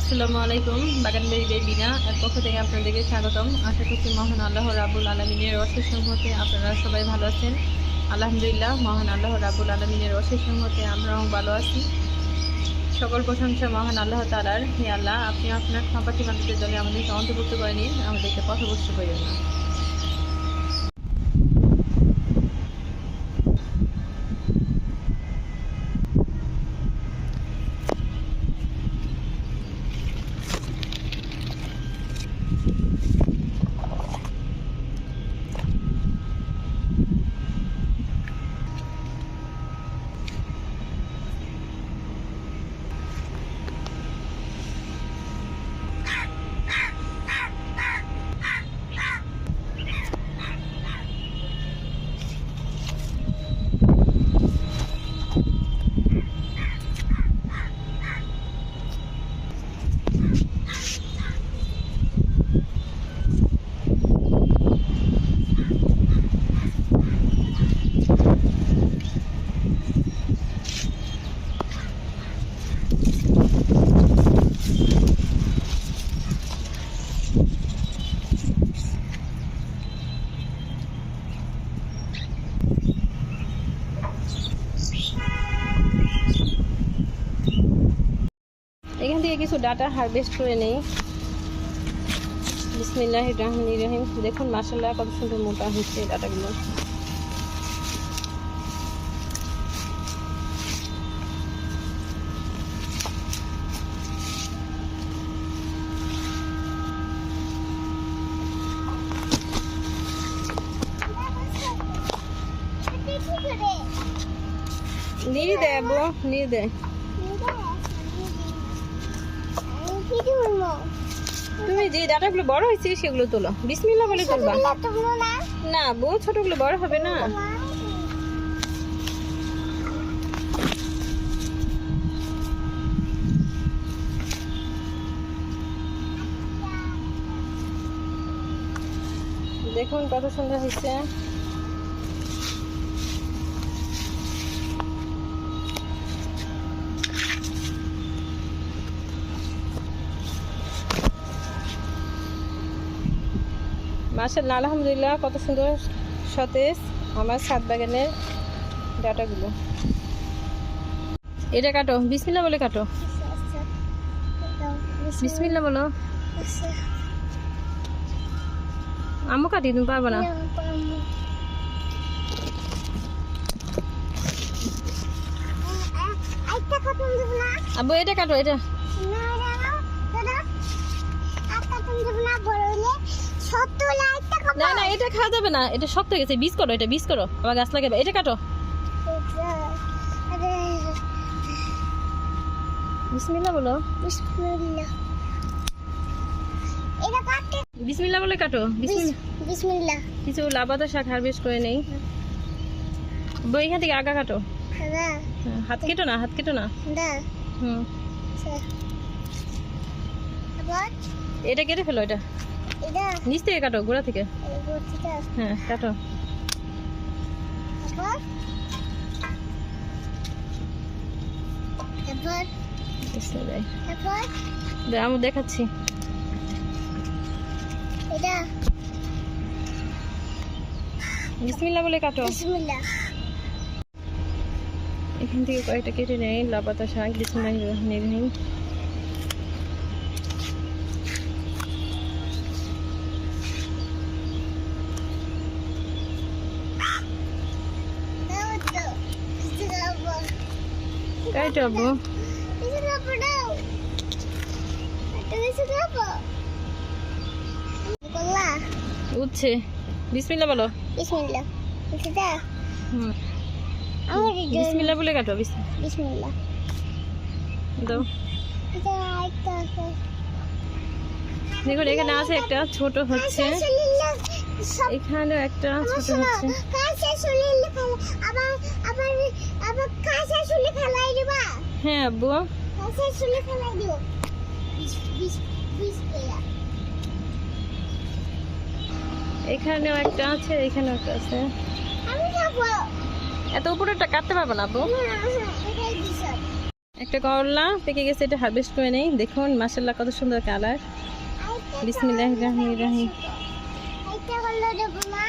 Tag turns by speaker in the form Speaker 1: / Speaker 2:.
Speaker 1: আসসালামু আলাইকুম বাগানবাড়ি বিনা এর পক্ষ থেকে আপনাদেরকে স্বাগতম। আশা করছি মহান আল্লাহ রাবুল আলমিনের অশেষ সংহতে আপনারা সবাই ভালো আছেন। আলহামদুলিল্লাহ, মহান আল্লাহ রাবুল আলমিনের অশেষ সংহতে আমরাও ভালো আছি। সকল প্রশংসা মহান আল্লাহ তালার হে আল্লাহ, আপনি আপনার সম্পাতি মানুষের দলে আমাদেরকে অন্তর্ভুক্ত করে নিন, আমাদেরকে পথভ্রষ্ট করেন না। কিছু ডাটা হারভেস্ট করে নেই বিসমিল্লাহ রহমান রহিম দেখুন মাসাল্লাহ কত সুন্দর মোটা এই ডাটাগুলো। নিয়ে দে আবু নিয়ে দে। তুমি যে ডাটাগুলো বড় হয়েছে সেগুলো তোলো। বিসমিল্লাহ বলে তুলবা। না বউ ছোটগুলো বড় হবে না। দেখুন কত সুন্দর হয়েছে। মাসাল্লাহ আলহামদুলিল্লাহ, কত সুন্দর সতেজ আমার ছাদ বাগানের ডাটাগুলো। এটা কাটো বিসমিল্লা বলে কাটো। বিসমিল্লা বলো। আম্মু কাটি, তুমি পারব না? আব্বু, এটা কাটো, এটা। না না এটা খাওয়া যাবে না। এটা শক্ত হয়ে গেছে। বীজ করো এটা বীজ করো। আবার গাছ লাগাবে। এটা কাটো। বিসমিল্লা বলো। বিসমিল্লা বলে কাটো। বিসমিল্লা
Speaker 2: বিসমিল্লাহ।
Speaker 1: কিছু লাবাদা শাক হারভেস্ট করে নেই। বই এখান থেকে আগা কাটো। হ্যাঁ, হাত কেটো না হাত কেটো না। হুম। এটা কেটে ফেলো এটা
Speaker 2: এটা।
Speaker 1: নিচ থেকে কাটো গোড়া থেকে। হ্যাঁ কাটো। আমি দেখাচ্ছি। বিসমিল্লা বলে কাটো। এখান থেকে কয়েকটা কেটে নেই লাপাতা শাক বিসমিল্লাহ রহিম
Speaker 2: দাও তো কিছু খাব
Speaker 1: কাটো আব্বু
Speaker 2: কিছু খাব দাও একটা কিছু খাব করলা
Speaker 1: উঠছে বিসমিল্লা বলো বিসমিল্লা বলে কাটো দাও দেখুন এখানে আছে একটা ছোট হচ্ছে। এখানে একটা ছোট হচ্ছে
Speaker 2: শুলি ফেলাই দিবা।
Speaker 1: হ্যাঁ আব্বু
Speaker 2: শুলি ফেলাই দিও।
Speaker 1: এখানেও একটা আছে এখানেও একটা আছে।
Speaker 2: আমি যাব।
Speaker 1: এত উপরেটা কাটতে পারব না আব্বু
Speaker 2: দিছ
Speaker 1: একটা করলা পেকে গেছে এটা হারভেস্ট করে নেই। দেখুন মাসাল্লাহ কত সুন্দর কালার বিসমিল্লাহ রহমান রাহিম।
Speaker 2: এইটা করল দেবো মা।